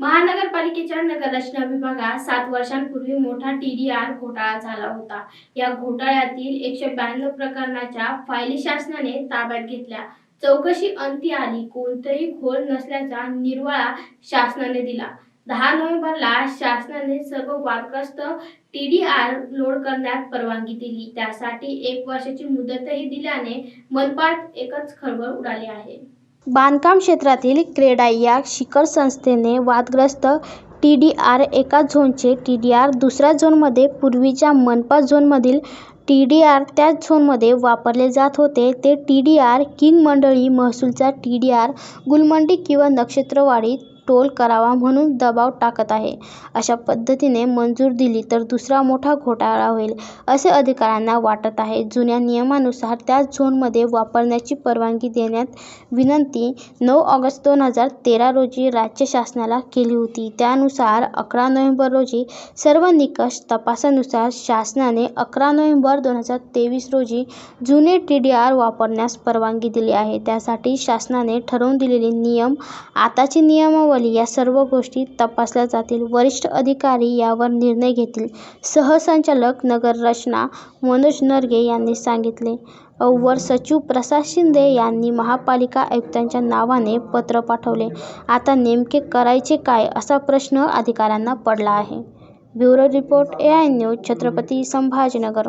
महानगरपालिकेच्या नगररचना विभागात सात वर्षांपूर्वी मोठा टीडीआर घोटाळा झाला होता. या घोटाळ्यातील एकशे ब्याण्णव प्रकरणाच्या फायली शासनाने ताब्यात घेतल्या. चौकशी अंती आली. कोणतंही घोळ नसल्याचा निर्वाळा शासनाने दिला. दहा नोव्हेंबरला शासनाने सर्व वादग्रस्त टीडीआर लोड करण्यात परवानगी दिली. त्यासाठी एक वर्षाची मुदतही दिल्याने मनपात एकच खळबळ उडाली आहे. बांधकाम क्षेत्रातील क्रेडाई या शिखर संस्थेने वादग्रस्त टी डी आर एका झोनचे टी डी आर दुसऱ्या झोनमध्ये पूर्वीच्या मनपा झोनमधील टी डी आर त्याच झोनमध्ये वापरले जात होते. ते टी डी आर किंग मंडळी महसूलचा टी डी आर गुलमंडी किंवा नक्षत्रवाडी टोल करावा म्हणून दबाव टाकत आहे. अशा पद्धतीने मंजूर दिली तर दुसरा मोठा घोटाळा होईल असे अधिकाऱ्यांना वाटत आहे. जुन्या नियमानुसार त्याच झोनमध्ये वापरण्याची परवानगी देण्यात विनंती नऊ ऑगस्ट दोन हजार तेरा रोजी राज्य शासनाला केली होती. त्यानुसार अकरा नोव्हेंबर रोजी सर्व निकष तपासानुसार शासनाने अकरा नोव्हेंबर दोन हजार तेवीस रोजी जुने टी डी आर वापरण्यास परवानगी दिली आहे. त्यासाठी शासनाने ठरवून दिलेले नियम आताची नियमावली या सर्व गोष्टी तपासल्या जातील. वरिष्ठ अधिकारी यावर निर्णय घेतील. सहसंचालक नगररचना मनोज नरगे यांनी सांगितले. अव्वर सचिव प्रसाद शिंदे यांनी महापालिका आयुक्तांच्या नावाने पत्र पाठवले. आता नेमके करायचे काय असा प्रश्न अधिकाऱ्यांना पडला आहे. Bureau report A I news Chhatrapati Sambhajinagar.